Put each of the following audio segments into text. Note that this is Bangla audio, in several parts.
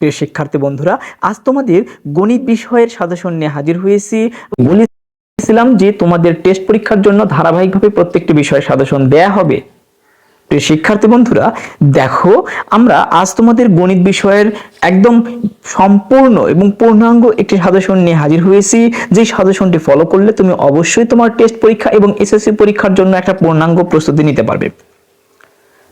প্রিয় শিক্ষার্থী বন্ধুরা, আজ তোমাদের গণিত বিষয়ের সাজেশন নিয়ে হাজির হয়েছি। বলেছিলাম যে তোমাদের টেস্ট পরীক্ষার জন্য ধারাবাহিকভাবে প্রত্যেকটি বিষয়ে সাজেশন দেয়া হবে। প্রিয় শিক্ষার্থী বন্ধুরা, দেখো, আমরা আজ তোমাদের গণিত বিষয়ের একদম সম্পূর্ণ এবং পূর্ণাঙ্গ একটি সাজেশন নিয়ে হাজির হয়েছি। যে সাজেশনটি ফলো করলে তুমি অবশ্যই তোমার টেস্ট পরীক্ষা এবং এসএসসি পরীক্ষার জন্য একটা পূর্ণাঙ্গ প্রস্তুতি নিতে পারবে।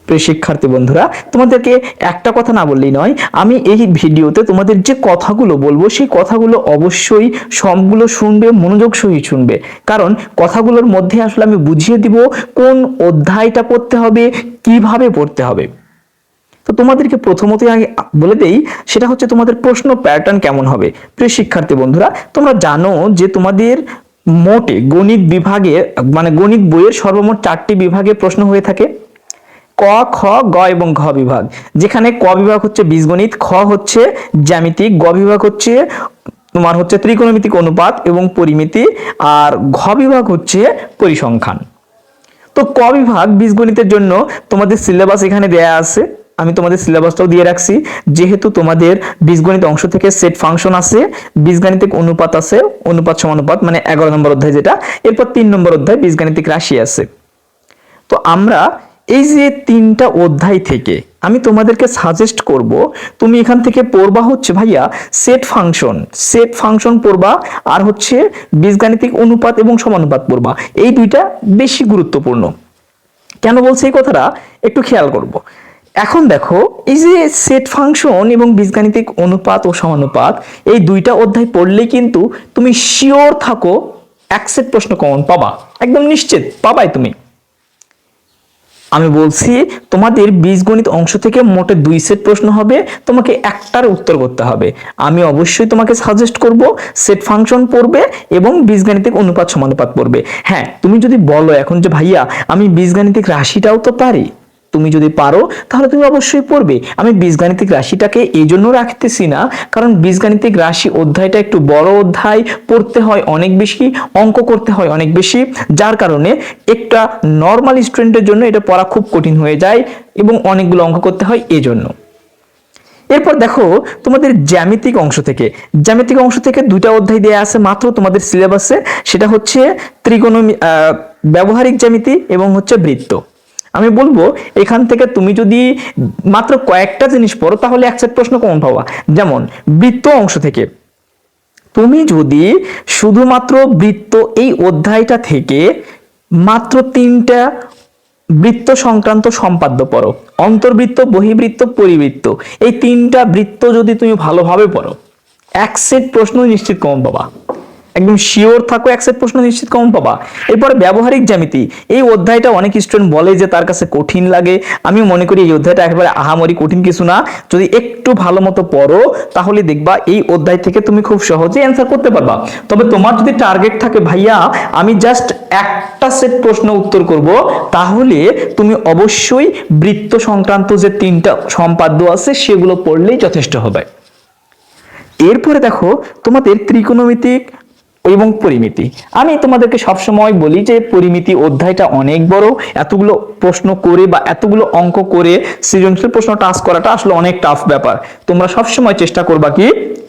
প্রিয় শিক্ষার্থী বন্ধুরা, তোমাদেরকে একটা কথা না বললেই নয়, আমি এই ভিডিওতে তোমাদের যে কথাগুলো বলব, সেই কথাগুলো অবশ্যই সবগুলো শুনবে, মনোযোগ সহিত শুনবে। কারণ কথাগুলোর মধ্যে আসলে আমি বুঝিয়ে দিব কোন অধ্যায়টা পড়তে হবে, কীভাবে পড়তে হবে। তো তোমাদেরকে প্রথমত আগে বলে দেই, সেটা হচ্ছে তোমাদের প্রশ্ন প্যাটার্ন কেমন হবে। প্রিয় শিক্ষার্থী বন্ধুরা, তোমরা জানো যে তোমাদের মোটে গণিত বিভাগে মানে গণিত বইয়ের সর্বমোট চারটি বিভাগে প্রশ্ন হয়ে থাকে। ক, খ, গ এবং ঘ বিভাগ। যেখানে ক বিভাগ হচ্ছে বীজগণিত, খ হচ্ছে জ্যামিতিক গ বিভাগ হচ্ছে তোমার হচ্ছে ত্রিকোণমিতিক অনুপাত এবং পরিমিতি, আর ঘ বিভাগ হচ্ছে পরিসংখ্যান। তো ক বিভাগ বীজগণিতের জন্য তোমাদের সিলেবাস এখানে দেয়া আছে। আমি তোমাদের সিলেবাসটাও দিয়ে রাখছি। যেহেতু তোমাদের বীজগণিত অংশ থেকে সেট ফাংশন আছে, বীজগাণিতিক অনুপাত আছে, অনুপাত সমানুপাত মানে এগারো নম্বর অধ্যায় যেটা, এরপর তিন নম্বর অধ্যায় বীজগাণিতিক রাশি আছে। তো আমরা এই যে তিনটা অধ্যায় থেকে আমি তোমাদেরকে সাজেস্ট করব, তুমি এখান থেকে পড়বা হচ্ছে ভাইয়া সেট ফাংশন সেট ফাংশন পড়বা আর হচ্ছে বীজগাণিতিক অনুপাত এবং সমানুপাত পড়বা। এই দুইটা বেশি গুরুত্বপূর্ণ। কেন বলছি এই কথাটা? একটু খেয়াল করব। এখন দেখো, এই যে সেট ফাংশন এবং বীজগাণিতিক অনুপাত ও সমানুপাত, এই দুইটা অধ্যায় পড়লেই কিন্তু তুমি শিওর থাকো, এক সেট প্রশ্ন কমন পাবা। একদম নিশ্চিত, পাবাই তুমি। আমি বলছি, তোমাদের বীজগণিত অংশ থেকে মোটে দুই সেট প্রশ্ন হবে, তোমাকে একটার উত্তর করতে হবে। আমি অবশ্যই তোমাকে সাজেস্ট করব সেট ফাংশন পড়বে এবং বীজগাণিতিক অনুপাত সমানুপাত পড়বে। হ্যাঁ তুমি যদি বলো এখন যে ভাইয়া, আমি বীজগাণিতিক রাশিটাও তো পারি। তুমি যদি পারো, তাহলে তুমি অবশ্যই পড়বে। আমি বীজগাণিতিক রাশিটাকে এই জন্য রাখতেছি না, কারণ বীজগাণিতিক রাশি অধ্যায়টা একটু বড় অধ্যায়, পড়তে হয় অনেক বেশি, অঙ্ক করতে হয় অনেক বেশি, যার কারণে একটা নর্মাল স্টুডেন্টের জন্য এটা পড়া খুব কঠিন হয়ে যায় এবং অনেকগুলো অঙ্ক করতে হয় এই জন্য এরপর দেখো, তোমাদের জ্যামিতিক অংশ থেকে। জ্যামিতিক অংশ থেকে দুইটা অধ্যায় দেয়া আছে মাত্র তোমাদের সিলেবাসে সেটা হচ্ছে ত্রিকোণমি ব্যবহারিক জ্যামিতি এবং হচ্ছে বৃত্ত। আমি বলব, এখান থেকে তুমি যদি মাত্র কয়েকটা জিনিস পড়ো, তাহলে এক সেট প্রশ্ন কমন পাবা। যেমন, বৃত্ত অংশ থেকে। তুমি যদি শুধুমাত্র বৃত্ত এই অধ্যায়টা থেকে মাত্র তিনটা বৃত্ত সংক্রান্ত সম্পাদ্য পড়ো, অন্তর্বৃত্ত, বহিবৃত্ত, পরিবৃত্ত, এই তিনটা বৃত্ত যদি তুমি ভালোভাবে পড়ো, এক সেট প্রশ্ন নিশ্চিত কমন পাবা। একদম শিওর থাকো এক সেট প্রশ্ন নিশ্চিত কমন পাবা। এরপরে ব্যবহারিক জ্যামিতি। এই অধ্যায়টা অনেক স্টুডেন্ট বলে যে তার কাছে কঠিন লাগে। আমি মনে করি এই অধ্যায়টা একেবারে আহামরি কঠিন কিছু না। যদি একটু ভালো মতো পড়ো, তাহলে দেখবা এই অধ্যায় থেকে তুমি খুব সহজে অ্যান্সার করতে পারবা। তবে তোমার যদি টার্গেট থাকে, ভাইয়া, আমি জাস্ট একটা সেট প্রশ্ন উত্তর করব তাহলে তুমি অবশ্যই বৃত্ত সংক্রান্ত যে তিনটা সম্পাদ্য আছে, সেগুলো পড়লেই যথেষ্ট হবে। এরপরে দেখো, তোমাদের ত্রিকোণমিতিক এবং পরিমিতি। আমি তোমাদেরকে সবসময় বলি যে পরিমিতি অধ্যায়টা অনেক বড়। এতগুলো প্রশ্ন করে বা এতগুলো অঙ্ক করে সৃজনশীল প্রশ্ন টাস করাটা আসলে অনেক টাফ ব্যাপার। তোমরা সবসময় চেষ্টা করবা কি?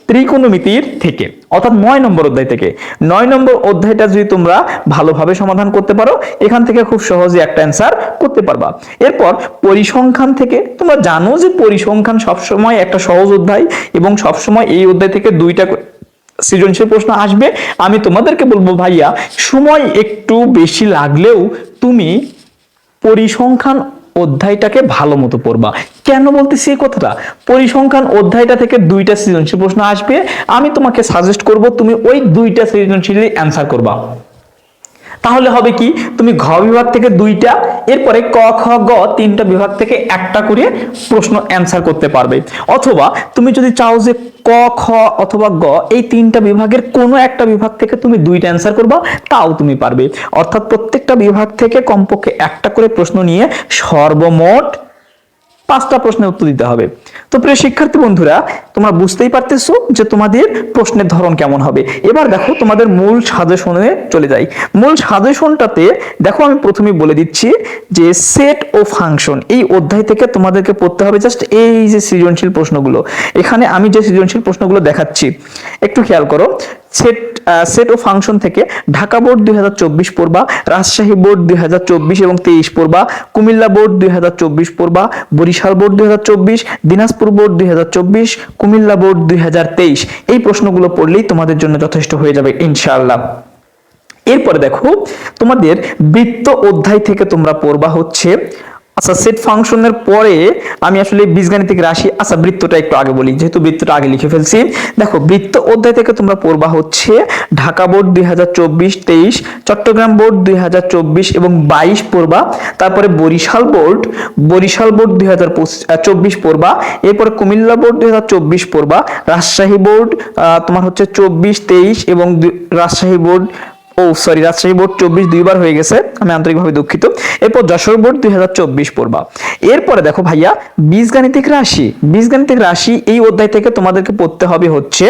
ত্রিকোণমিতির থেকে, অর্থাৎ নয় নম্বর অধ্যায় থেকে। নয় নম্বর অধ্যায়টা যদি তোমরা ভালোভাবে সমাধান করতে পারো, এখান থেকে খুব সহজে একটা অ্যান্সার করতে পারবা। এরপর পরিসংখ্যান থেকে, তোমরা জানো যে পরিসংখ্যান সবসময় একটা সহজ অধ্যায় এবং সবসময় এই অধ্যায় থেকে দুইটা সৃজনশীল প্রশ্ন আসবে। আমি তোমাদেরকে বলব, ভাইয়া, সময় একটু বেশি লাগলেও তুমি পরিসংখ্যান অধ্যায়টাকে ভালো মতো পড়বা। কেন বলতেছি এই কথাটা? পরিসংখ্যান অধ্যায়টা থেকে দুইটা সৃজনশীল প্রশ্ন আসবে। আমি তোমাকে সাজেস্ট করব, তুমি ওই দুইটা সৃজনশীল অ্যান্সার করবা। তাহলে হবে কি? তুমি ঘ বিভাগ থেকে দুইটা, এরপরে ক, খ, গ তিনটা বিভাগ থেকে একটা করে প্রশ্ন অ্যান্সার করতে পারবে। অথবা তুমি যদি চাও যে ক, খ অথবা গ, এই তিনটা বিভাগের কোনো একটা বিভাগ থেকে তুমি দুইটা অ্যান্সার করবা, তাও তুমি পারবে। অর্থাৎ প্রত্যেকটা বিভাগ থেকে কমপক্ষে একটা করে প্রশ্ন নিয়ে সর্বমোট পাঁচটা প্রশ্নের উত্তর দিতে হবে। তো প্রিয় শিক্ষার্থী বন্ধুরা তোমরা বুঝতেই পারতেছো যে তোমাদের প্রশ্নের ধরন কেমন হবে। এবার দেখো তোমাদের মূল সাজেশনে চলে যাই। মূল সাজেশনটাতে দেখো আমি প্রথমেই বলে দিচ্ছি যে সেট ও ফাংশন এই অধ্যায় থেকে তোমাদেরকে পড়তে হবে জাস্ট এই যে সৃজনশীল প্রশ্নগুলো। এখানে আমি যে সৃজনশীল প্রশ্নগুলো দেখাচ্ছি, একটু খেয়াল করো। সেট সেট ও ফাংশন থেকে ঢাকা বোর্ড দুই হাজার চব্বিশ পড়বা, রাজশাহী বোর্ড দুই হাজার চব্বিশ এবং তেইশ পড়বা, কুমিল্লা বোর্ড দুই হাজার চব্বিশ পড়বা, বরিশাল বোর্ড দুই হাজার চব্বিশ, দিনাজপুর বোর্ড দুই হাজার চব্বিশ কুমিল্লা বোর্ড দুই হাজার তেইশ, এই প্রশ্নগুলো পড়লেই তোমাদের জন্য যথেষ্ট হয়ে যাবে, ইনশাআল্লাহ। এরপরে দেখো, তোমাদের বৃত্ত অধ্যায় থেকে তোমরা পড়বা হচ্ছে আচ্ছা সেট ফাংশনের পরে আমি আসলে বীজগাণিতিক রাশি আচ্ছা বৃত্তটা একটু আগে বলি, যেহেতু বৃত্তটা আগে লিখে ফেলছি। দেখো, বৃত্ত অধ্যায় থেকে তোমরা পড়বা হচ্ছে ঢাকা বোর্ড দুই হাজার চব্বিশ তেইশ চট্টগ্রাম বোর্ড দুই হাজার চব্বিশ এবং বাইশ পড়বা, তারপরে বরিশাল বোর্ড বরিশাল বোর্ড দুই হাজার চব্বিশ পড়বা, এরপরে কুমিল্লা বোর্ড দুই হাজার চব্বিশ পড়বা, রাজশাহী বোর্ড তোমার হচ্ছে চব্বিশ, তেইশ এবং রাজশাহী বোর্ড ও সরি, রাজশাহী বোর্ড চব্বিশ দুইবার হয়ে গেছে, আমি আন্তরিকভাবে দুঃখিত। এরপর যশোর বোর্ড দুই হাজার চব্বিশ পড়বা। এরপরে দেখো ভাইয়া, বীজগাণিতিক রাশি। বীজগাণিতিক রাশি এই অধ্যায় থেকে তোমাদেরকে পড়তে হবে হচ্ছে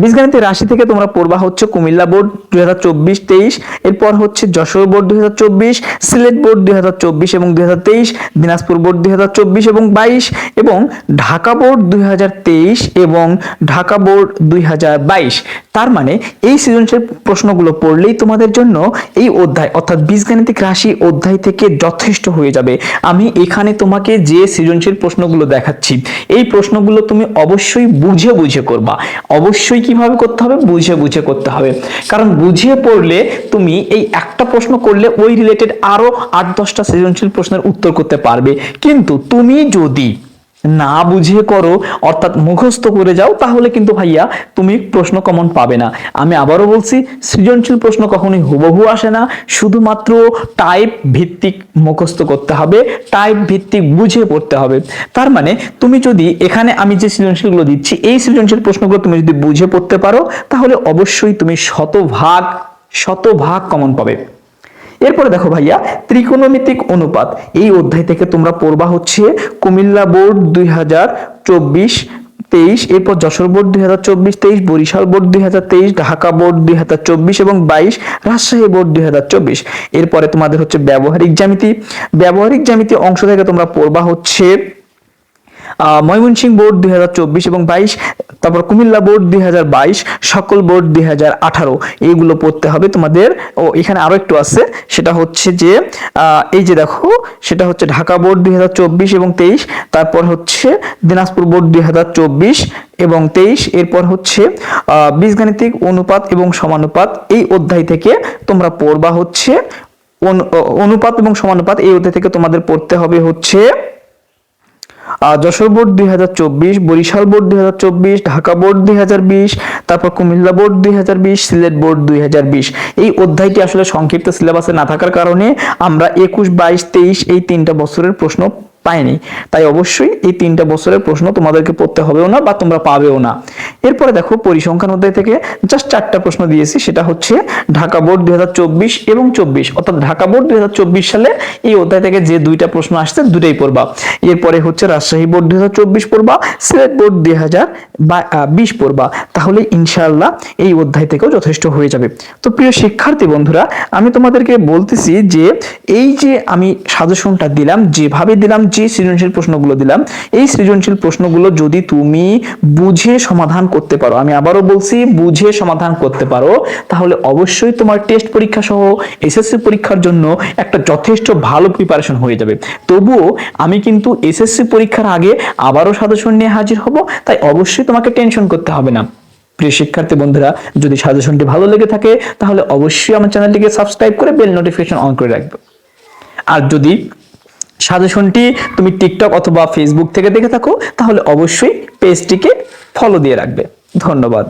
বীজগণিতের রাশি থেকে তোমরা পড়বা হচ্ছে কুমিল্লা বোর্ড দুই হাজার চব্বিশ তেইশ, এরপর হচ্ছে যশোর বোর্ড দুই হাজার চব্বিশ, সিলেট বোর্ড দুই হাজার চব্বিশ এবং দুই হাজার তেইশ, দিনাজপুর বোর্ড দুই হাজার চব্বিশ এবং বাইশ, এবং ঢাকা বোর্ড দুই হাজার তেইশ এবং ঢাকা বোর্ড দুই হাজার বাইশ। তার মানে এই সৃজনশীল প্রশ্নগুলো পড়লেই তোমাদের জন্য এই অধ্যায়, অর্থাৎ বীজগাণিতিক রাশি অধ্যায় থেকে যথেষ্ট হয়ে যাবে। আমি এখানে তোমাকে যে সৃজনশীল প্রশ্নগুলো দেখাচ্ছি, এই প্রশ্নগুলো তুমি অবশ্যই বুঝে বুঝে করবা। অবশ্যই কীভাবে করতে হবে? বুঝে বুঝে করতে হবে। কারণ বুঝিয়ে পড়লে তুমি এই একটা প্রশ্ন করলে ওই রিলেটেড আরও আট দশটা সৃজনশীল প্রশ্নের উত্তর করতে পারবে। কিন্তু তুমি যদি না বুঝিয়ে করো, অর্থাৎ মুখস্থ করে যাও, তাহলে কিন্তু ভাইয়া তুমি প্রশ্ন কমন পাবে না। আমি আবারও বলছি, সৃজনশীল প্রশ্ন কখনোই হুবহু আসে না। শুধুমাত্র টাইপ ভিত্তিক মুখস্থ করতে হবে টাইপ ভিত্তিক বুঝে পড়তে হবে। তার মানে তুমি যদি এখানে আমি যে সৃজনশীলগুলো দিচ্ছি, এই সৃজনশীল প্রশ্নগুলো তুমি যদি বুঝে পড়তে পারো, তাহলে অবশ্যই তুমি শতভাগ শতভাগ কমন পাবে। এরপরে দেখো ভাইয়া, ত্রিকোণমিতিক অনুপাত। এই অধ্যায় থেকে তোমরা পড়বা হচ্ছে কুমিল্লা বোর্ড দুই হাজার চব্বিশ, তেইশ, এরপর যশোর বোর্ড দুই হাজার চব্বিশ, তেইশ, বরিশাল বোর্ড দুই হাজার তেইশ, ঢাকা বোর্ড দুই হাজার চব্বিশ এবং বাইশ, রাজশাহী বোর্ড দুই হাজার চব্বিশ। এরপরে তোমাদের হচ্ছে ব্যবহারিক জ্যামিতি। ব্যবহারিক জ্যামিতি অংশ থেকে তোমরা পড়বা হচ্ছে ময়মনসিংহ বোর্ড দুই এবং বাইশ, তারপর কুমিল্লা বোর্ড দুই সকল বোর্ড দুই এইগুলো পড়তে হবে তোমাদের। ও, এখানে আরও একটু আছে, সেটা হচ্ছে যে এই যে দেখো, সেটা হচ্ছে ঢাকা বোর্ড দুই এবং তেইশ, তারপর হচ্ছে দিনাজপুর বোর্ড দুই হাজার চব্বিশ এবং তেইশ, এরপর হচ্ছে বীজগাণিতিক অনুপাত এবং সমানুপাত, এই অধ্যায় থেকে তোমরা পড়বা হচ্ছে, অনু- অনুপাত এবং সমানুপাত, এই অধ্যায় থেকে তোমাদের পড়তে হবে হচ্ছে যশোর বোর্ড দুই হাজার চব্বিশ, বরিশাল বোর্ড দুই হাজার চব্বিশ, ঢাকা বোর্ড দুই হাজার বিশ, তারপর কুমিল্লা বোর্ড দুই হাজার বিশ, সিলেট বোর্ড দুই হাজার বিশ। এই অধ্যায়টি আসলে সংক্ষিপ্ত সিলেবাসে না থাকার কারণে আমরা একুশ, বাইশ, তেইশ এই তিনটা বছরের প্রশ্ন পাইনি তাই অবশ্যই এই তিনটা বছরের প্রশ্ন তোমাদেরকে পড়তে হবেও না বা তোমরা পাবেও না। এরপরে দেখো পরিসংখ্যান অধ্যায় থেকে জাস্ট চারটা প্রশ্ন দিয়েছি, সেটা হচ্ছে ঢাকা বোর্ড দুই এবং চব্বিশ। অর্থাৎ ঢাকা বোর্ড দুই সালে এই অধ্যায় থেকে যে দুইটা প্রশ্ন আসছে, দুটাই পড়বা। এরপরে হচ্ছে রাজশাহী বোর্ড দুই হাজার চব্বিশ পড়বা, সিলেট বোর্ড দুই হাজার বিশ পড়বা। তাহলে ইনশাআল্লাহ এই অধ্যায় থেকেও যথেষ্ট হয়ে যাবে। তো প্রিয় শিক্ষার্থী বন্ধুরা, আমি তোমাদেরকে বলতেছি যে এই যে আমি সাজেশনটা দিলাম, যেভাবে দিলাম যে সৃজনশীল প্রশ্নগুলো দিলাম, এই সৃজনশীল প্রশ্নগুলো যদি তুমি বুঝে সমাধান করতে পারো, আমি আবারও বলছি বুঝে সমাধান করতে পারো, তাহলে অবশ্যই তোমার টেস্ট পরীক্ষা সহ এসএসসি পরীক্ষার জন্য একটা যথেষ্ট ভালো প্রিপারেশন হয়ে যাবে। তবুও আমি কিন্তু এসএসসি পরীক্ষার আগে আবারও সাজেশন নিয়ে হাজির হব, তাই অবশ্যই তোমাকে টেনশন করতে হবে না। প্রিয় শিক্ষার্থী বন্ধুরা, যদি সাজেশনটি ভালো লেগে থাকে, তাহলে অবশ্যই আমার চ্যানেলটিকে সাবস্ক্রাইব করে বেল নোটিফিকেশন অন করে রাখবে। আর যদি সাজেশনটি তুমি টিকটক অথবা ফেসবুক থেকে দেখে থাকো, তাহলে অবশ্যই পেজটিকে ফলো দিয়ে রাখবে। ধন্যবাদ।